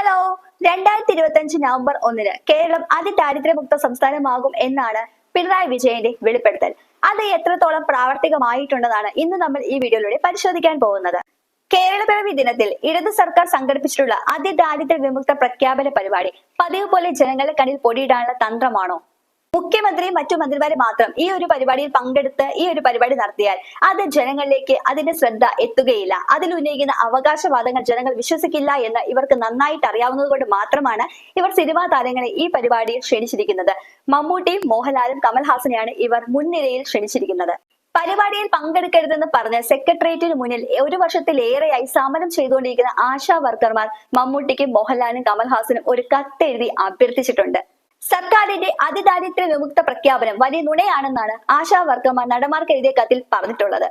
Hello. രണ്ടായിരത്തി ഇരുപത്തി അഞ്ച് നവംബർ ഒന്നിന് കേരളം അതിദാരിദ്ര്യമുക്ത സംസ്ഥാനമാകും എന്നാണ് പിണറായി വിജയന്റെ വെളിപ്പെടുത്തൽ. അത് എത്രത്തോളം പ്രാവർത്തികമായിട്ടുണ്ടെന്നാണ് ഇന്ന് നമ്മൾ ഈ വീഡിയോയിലൂടെ പരിശോധിക്കാൻ പോകുന്നത്. കേരളപ്പിറവി ദിനത്തിൽ ഇടത് സർക്കാർ സംഘടിപ്പിച്ചിട്ടുള്ള അതിദാരിദ്ര്യ വിമുക്ത പ്രഖ്യാപന പരിപാടി പതിവ് പോലെ ജനങ്ങളുടെ കണ്ണിൽ പൊടിയിടാനുള്ള തന്ത്രമാണോ? മുഖ്യമന്ത്രി മറ്റു മന്ത്രിമാരെ മാത്രം ഈ ഒരു പരിപാടിയിൽ പങ്കെടുത്ത് ഈ ഒരു പരിപാടി നടത്തിയാൽ അത് ജനങ്ങളിലേക്ക് അതിന്റെ ശ്രദ്ധ എത്തുകയില്ല. അതിൽ ഉന്നയിക്കുന്ന അവകാശവാദങ്ങൾ ജനങ്ങൾ വിശ്വസിക്കില്ല എന്ന് ഇവർക്ക് നന്നായിട്ട് അറിയാവുന്നത് കൊണ്ട് മാത്രമാണ് ഇവർ സിനിമാ താരങ്ങളെ ഈ പരിപാടിയിൽ ക്ഷണിച്ചിരിക്കുന്നത്. മമ്മൂട്ടിയും മോഹൻലാലും കമൽഹാസനെയാണ് ഇവർ മുൻനിരയിൽ ക്ഷണിച്ചിരിക്കുന്നത്. പരിപാടിയിൽ പങ്കെടുക്കരുതെന്ന് പറഞ്ഞ് സെക്രട്ടേറിയറ്റിന് മുന്നിൽ ഒരു വർഷത്തിലേറെയായി സമരം ചെയ്തുകൊണ്ടിരിക്കുന്ന ആശാ വർക്കർമാർ മമ്മൂട്ടിക്കും മോഹൻലാലിനും കമൽഹാസനും ഒരു കത്തെഴുതി അഭ്യർത്ഥിച്ചിട്ടുണ്ട്. സർക്കാരിന്റെ അതിദാരിദ്ര്യ വിമുക്ത പ്രഖ്യാപനം വലിയ നുണയാണെന്നാണ് ആശാ വർക്കർമാർ നടന്മാർക്ക് എഴുതിയ കത്തിൽ പറഞ്ഞിട്ടുള്ളത്.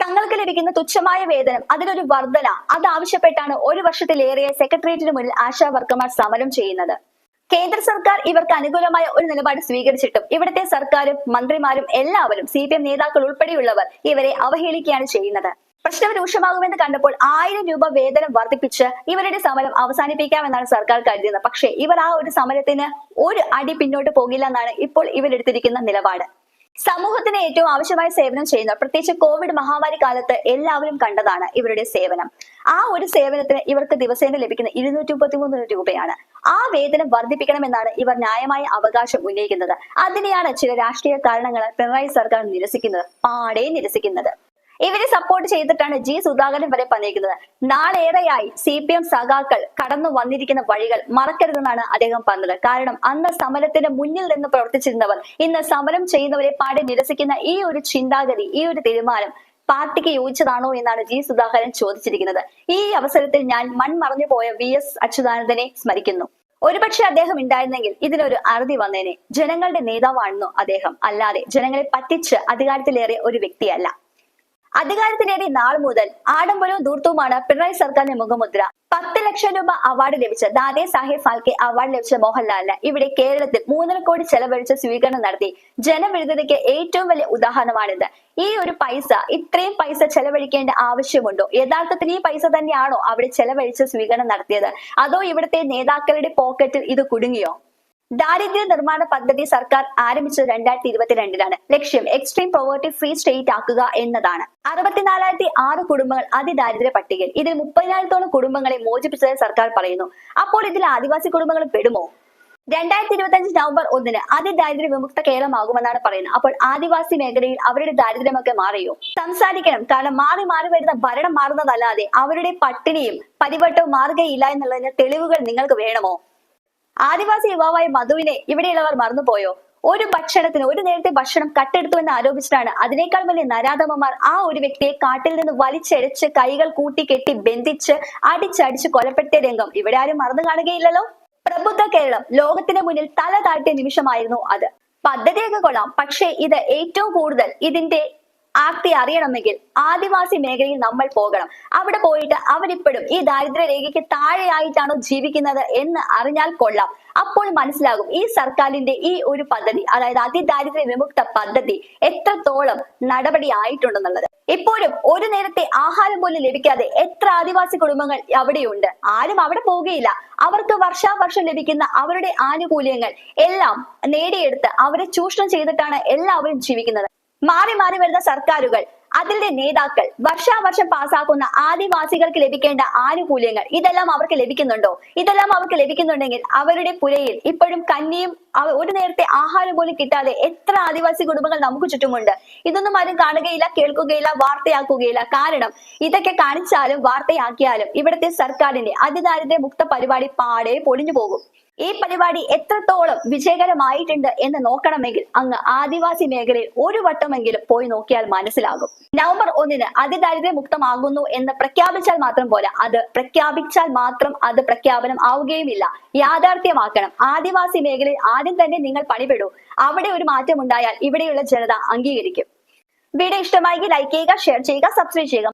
തങ്ങൾക്ക് ലഭിക്കുന്ന തുച്ഛമായ വേതനം അതിനൊരു വർധന അത് ആവശ്യപ്പെട്ടാണ് ഒരു വർഷത്തിലേറെ സെക്രട്ടേറിയറ്റിന് മുന്നിൽ ആശാ വർക്കർമാർ സമരം ചെയ്യുന്നത്. കേന്ദ്ര സർക്കാർ ഇവർക്ക് അനുകൂലമായ ഒരു നിലപാട് സ്വീകരിച്ചിട്ടും ഇവിടുത്തെ സർക്കാരും മന്ത്രിമാരും എല്ലാവരും സി നേതാക്കൾ ഉൾപ്പെടെയുള്ളവർ ഇവരെ അവഹേളിക്കുകയാണ് ചെയ്യുന്നത്. പ്രശ്നം രൂക്ഷമാകുമെന്ന് കണ്ടപ്പോൾ ആയിരം രൂപ വേതനം വർദ്ധിപ്പിച്ച് ഇവരുടെ സമരം അവസാനിപ്പിക്കാമെന്നാണ് സർക്കാർ കരുതുന്നത്. പക്ഷേ ഇവർ ആ ഒരു സമരത്തിന് ഒരു അടി പിന്നോട്ട് പോകില്ല എന്നാണ് ഇപ്പോൾ ഇവരെടുത്തിരിക്കുന്ന നിലപാട്. സമൂഹത്തിന് ഏറ്റവും ആവശ്യമായ സേവനം ചെയ്യുന്ന പ്രത്യേകിച്ച് കോവിഡ് മഹാമാരി കാലത്ത് എല്ലാവരും കണ്ടതാണ് ഇവരുടെ സേവനം. ആ ഒരു സേവനത്തിന് ഇവർക്ക് ദിവസേന ലഭിക്കുന്ന ഇരുന്നൂറ്റി മുപ്പത്തിമൂന്ന് രൂപയാണ്. ആ വേതനം വർദ്ധിപ്പിക്കണമെന്നാണ് ഇവർ ന്യായമായ അവകാശം ഉന്നയിക്കുന്നത്. അതിനെയാണ് ചില രാഷ്ട്രീയ കാരണങ്ങൾ പിണറായി സർക്കാർ നിരസിക്കുന്നത് പാടെ നിരസിക്കുന്നത്. ഇവരെ സപ്പോർട്ട് ചെയ്തിട്ടാണ് ജി സുധാകരൻ വരെ പറഞ്ഞിരിക്കുന്നത് നാളേറെയായി സി പി എം സഖാക്കൾ കടന്നു വന്നിരിക്കുന്ന വഴികൾ മറക്കരുതെന്നാണ് അദ്ദേഹം പറഞ്ഞത്. കാരണം അന്ന് സമരത്തിന് മുന്നിൽ നിന്ന് പ്രവർത്തിച്ചിരുന്നവർ ഇന്ന് സമരം ചെയ്യുന്നവരെ പാടി നിരസിക്കുന്ന ഈ ഒരു ചിന്താഗതി ഈ ഒരു തീരുമാനം പാർട്ടിക്ക് യോജിച്ചതാണോ എന്നാണ് ജി സുധാകരൻ ചോദിച്ചിരിക്കുന്നത്. ഈ അവസരത്തിൽ ഞാൻ മൺമറഞ്ഞു പോയ വി എസ് അച്യുതാനന്ദനെ സ്മരിക്കുന്നു. ഒരുപക്ഷെ അദ്ദേഹം ഉണ്ടായിരുന്നെങ്കിൽ ഇതിനൊരു അറുതി വന്നേനെ. ജനങ്ങളുടെ നേതാവാണെന്നോ അദ്ദേഹം. അല്ലാതെ ജനങ്ങളെ പറ്റിച്ച് അധികാരത്തിലേറെ ഒരു വ്യക്തിയല്ല. അധികാരത്തിലേറി നാൾ മുതൽ ആഡംബരവും ദൂർത്തവുമാണ് പിണറായി സർക്കാരിന്റെ മുഖമുദ്ര. പത്ത് ലക്ഷം രൂപ അവാർഡ് ലഭിച്ച ദാദേ സാഹേബ് ഫാൽക്കെ അവാർഡ് ലഭിച്ച മോഹൻലാലിന് ഇവിടെ കേരളത്തിൽ മൂന്നര കോടി ചെലവഴിച്ച് സ്വീകരണം നടത്തി. ജനവിരുദ്ധതയ്ക്ക് ഏറ്റവും വലിയ ഉദാഹരണമാണിത്. ഈ ഒരു പൈസ ഇത്രയും പൈസ ചെലവഴിക്കേണ്ട ആവശ്യമുണ്ടോ? യഥാർത്ഥത്തിൽ ഈ പൈസ തന്നെയാണോ അവിടെ ചെലവഴിച്ച് സ്വീകരണം നടത്തിയത്? അതോ ഇവിടുത്തെ നേതാക്കളുടെ പോക്കറ്റിൽ ഇത് കുടുങ്ങിയോ? ദാരിദ്ര്യ നിർമ്മാണ പദ്ധതി സർക്കാർ ആരംഭിച്ചത് രണ്ടായിരത്തി ഇരുപത്തിരണ്ടിലാണ് ലക്ഷ്യം എക്സ്ട്രീം പോവേർട്ടി ഫ്രീ സ്റ്റേറ്റ് ആക്കുക എന്നതാണ്. അറുപത്തിനാലായിരത്തി ആറ് കുടുംബങ്ങൾ അതിദാരിദ്ര്യ പട്ടികയിൽ. ഇതിൽ മുപ്പതിനായിരത്തോളം കുടുംബങ്ങളെ മോചിപ്പിച്ചതായി സർക്കാർ പറയുന്നു. അപ്പോൾ ഇതിൽ ആദിവാസി കുടുംബങ്ങൾ പെടുമോ? രണ്ടായിരത്തി ഇരുപത്തി അഞ്ച് നവംബർ ഒന്നിന് അതിദാരിദ്ര്യ വിമുക്ത കേരളമാകുമെന്നാണ് പറയുന്നത്. അപ്പോൾ ആദിവാസി മേഖലയിൽ അവരുടെ ദാരിദ്ര്യമൊക്കെ മാറിയോ? സംസാരിക്കണം. കാരണം മാറി മാറി വരുന്ന ഭരണം മാറുന്നതല്ലാതെ അവരുടെ പട്ടിണിയും പരിവട്ടവും മാറുകയില്ല എന്നുള്ളതിന് തെളിവുകൾ നിങ്ങൾക്ക് വേണമോ? ആദിവാസി യുവാവായ മധുവിനെ ഇവിടെയുള്ളവർ മറന്നുപോയോ? ഒരു ഭക്ഷണത്തിന് ഒരു നേരത്തെ ഭക്ഷണം കട്ടെടുത്തു എന്ന് ആരോപിച്ചിട്ടാണ് അതിനേക്കാൾ വലിയ നരാധമന്മാർ ആ ഒരു വ്യക്തിയെ കാട്ടിൽ നിന്ന് വലിച്ചെടിച്ച് കൈകൾ കൂട്ടിക്കെട്ടി ബന്ധിച്ച് അടിച്ചടിച്ച് കൊലപ്പെടുത്തിയ രംഗം. ഇവിടെ ആരും മറന്നു കാണുകയില്ലല്ലോ? പ്രബുദ്ധ കേരളം ലോകത്തിന് മുന്നിൽ തല താഴ്ത്തിയ നിമിഷമായിരുന്നു അത്. പദ്ധതിയൊക്കെ കൊള്ളാം പക്ഷേ ഇത് ഏറ്റവും കൂടുതൽ ഇതിന്റെ ആർത്തി അറിയണമെങ്കിൽ ആദിവാസി മേഖലയിൽ നമ്മൾ പോകണം. അവിടെ പോയിട്ട് അവരിപ്പോഴും ഈ ദാരിദ്ര്യ രേഖയ്ക്ക് താഴെയായിട്ടാണോ ജീവിക്കുന്നത് എന്ന് അറിഞ്ഞാൽ കൊള്ളാം. അപ്പോൾ മനസ്സിലാകും ഈ സർക്കാരിന്റെ ഈ ഒരു പദ്ധതി അതായത് അതിദാരിദ്ര്യ വിമുക്ത പദ്ധതി എത്രത്തോളം നടപടി ആയിട്ടുണ്ടെന്നുള്ളത് ഇപ്പോഴും ഒരു നേരത്തെ ആഹാരം പോലും ലഭിക്കാതെ എത്ര ആദിവാസി കുടുംബങ്ങൾ അവിടെയുണ്ട്. ആരും അവിടെ പോകുകയില്ല അവർക്ക് വർഷാവർഷം ലഭിക്കുന്ന അവരുടെ ആനുകൂല്യങ്ങൾ എല്ലാം നേടിയെടുത്ത് അവരെ ചൂഷണം ചെയ്തിട്ടാണ് എല്ലാവരും ജീവിക്കുന്നത്. മാറി മാറി വരുന്ന സർക്കാരുകൾ അതിന്റെ നേതാക്കൾ വർഷാവർഷം പാസ്സാക്കുന്ന ആദിവാസികൾക്ക് ലഭിക്കേണ്ട ആനുകൂല്യങ്ങൾ ഇതെല്ലാം അവർക്ക് ലഭിക്കുന്നുണ്ടോ? ഇതെല്ലാം അവർക്ക് ലഭിക്കുന്നുണ്ടെങ്കിൽ അവരുടെ പുരയിൽ ഇപ്പോഴും കന്നിയും ഒരു നേരത്തെ ആഹാരം പോലും കിട്ടാതെ എത്ര ആദിവാസി കുടുംബങ്ങൾ നമുക്ക് ചുറ്റുമുണ്ട്? ഇതൊന്നും ആരും കാണുകയില്ല കേൾക്കുകയില്ല വാർത്തയാക്കുകയില്ല. കാരണം ഇതൊക്കെ കാണിച്ചാലും വാർത്തയാക്കിയാലും ഇവിടുത്തെ സർക്കാരിന്റെ അതിദാരിദ്ര്യ മുക്ത പരിപാടി പാടെ പൊളിഞ്ഞു പോകും. ഈ പരിപാടി എത്രത്തോളം വിജയകരമായിട്ടുണ്ട് എന്ന് നോക്കണമെങ്കിൽ അങ്ങ് ആദിവാസി മേഖലയിൽ ഒരു വട്ടമെങ്കിലും പോയി നോക്കിയാൽ മനസ്സിലാകും. നവംബർ ഒന്നിന് അതിദാരിദ്ര്യ മുക്തമാകുന്നു എന്ന് പ്രഖ്യാപിച്ചാൽ മാത്രം പോരാ. അത് പ്രഖ്യാപിച്ചാൽ മാത്രം അത് പ്രഖ്യാപനം ആവുകയുമില്ല. യാഥാർത്ഥ്യമാക്കണം. ആദിവാസി മേഖലയിൽ ആദ്യം തന്നെ നിങ്ങൾ പണിപെടൂ അവിടെ ഒരു മാറ്റം ഉണ്ടായാൽ ഇവിടെയുള്ള ജനത അംഗീകരിക്കും. വീഡിയോ ഇഷ്ടമായെങ്കിൽ ലൈക്ക് ചെയ്യുക ഷെയർ ചെയ്യുക സബ്സ്ക്രൈബ് ചെയ്യുക.